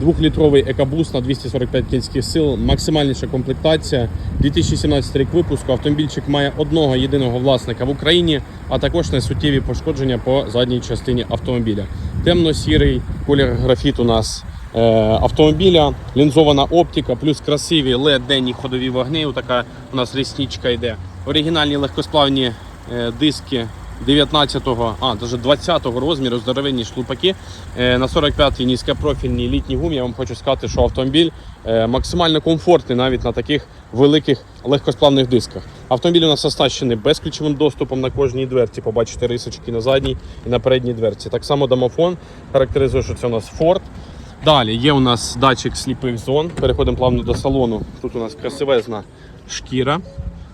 Двохлітровий екобус на 245 кінських сил, максимальніша комплектація. 2017 рік випуску. Автомобільчик має одного єдиного власника в Україні, а також несуттєві пошкодження по задній частині автомобіля. Темно-сірий колір графіт у нас е, автомобіля, лінзована оптика, плюс красиві led денні ходові вогні. Така у нас рісничка йде. Оригінальні легкосплавні е, диски 19-го, а навіть 20-го розміру здоровенні шлупаки Е, на 45-й низькопрофільній літній гумі. Я вам хочу сказати, що автомобіль е, максимально комфортний навіть на таких великих легкосплавних дисках. Автомобіль у нас оснащений безключовим доступом на кожній дверці. Побачите рисочки на задній і на передній дверці. Так само домофон характеризує, що це у нас Ford. Далі є у нас датчик сліпих зон. Переходимо плавно до салону. Тут у нас красивезна шкіра,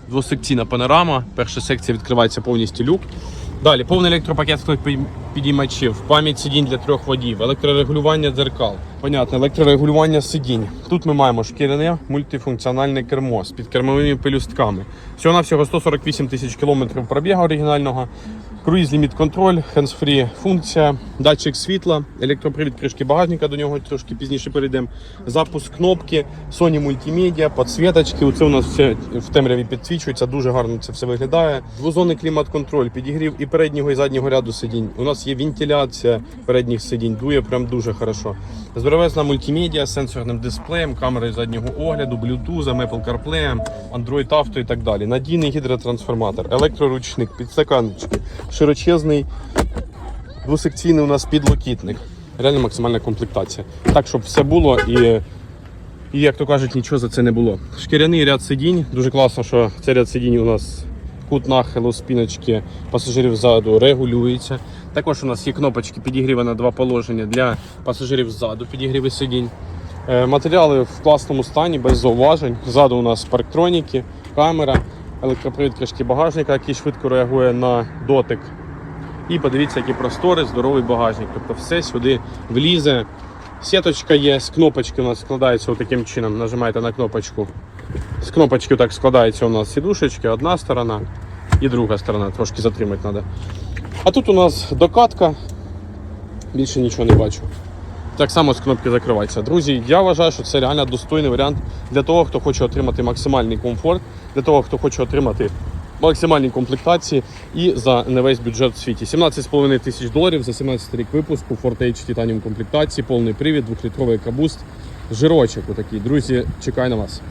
двосекційна панорама. Перша секція відкривається повністю люк. Далі повний електропакет підіймачів, пам'ять сидінь для трьох водів, електрорегулювання дзеркал. Понятно, електрорегулювання сидінь. Тут ми маємо шкіряне мультифункціональне кермо з підкермовими пелюстками. Всього навсього 148 тисяч кілометрів пробігу оригінального. Круїз ліміт контроль, hands-free функція, датчик світла, електропривід кришки багажника, до нього трошки пізніше перейдемо. Запуск кнопки, Sony мультимедіа, підсвіточки. Це у нас все в темряві підсвічується, дуже гарно це все виглядає. Двозонний клімат-контроль, підігрів і переднього, і заднього ряду сидінь. У нас є вентиляція передніх сидінь, дує прям дуже хорошо. Здоровезна мультимедіа з сенсорним дисплеєм, камерою заднього огляду, Bluetooth, Apple CarPlay, Android Auto і так далі. Надійний гідротрансформатор, електроручник, підстаканнички, широчезний двосекційний у нас підлокітник. Реально максимальна комплектація. Так, щоб все було і, і як то кажуть, нічого за це не було. Шкіряний ряд сидінь. Дуже класно, що цей ряд сидінь у нас кут нахилу спіночки пасажирів ззаду регулюється. Також у нас є кнопочки підігріва на два положення для пасажирів ззаду, підігріви сидінь. Е, Матеріали в класному стані, без зауважень. Ззаду у нас парктроніки, камера, електропривід багажника, який швидко реагує на дотик. І подивіться, які простори, здоровий багажник. Тобто все сюди влізе. Сіточка є, з кнопочки у нас складається таким чином. Нажимаєте на кнопочку. З кнопочки так складається у нас сідушечки, одна сторона і друга сторона. Трошки затримати треба. А тут у нас докатка. Більше нічого не бачу. Так само з кнопки закривається. Друзі, я вважаю, що це реально достойний варіант для того, хто хоче отримати максимальний комфорт, для того, хто хоче отримати максимальні комплектації і за не весь бюджет в світі. 17,5 тисяч доларів за 17 рік випуску, Ford H Titanium комплектації, повний привід, 2-літровий кабуст, жирочок отакий. Друзі, чекаю на вас.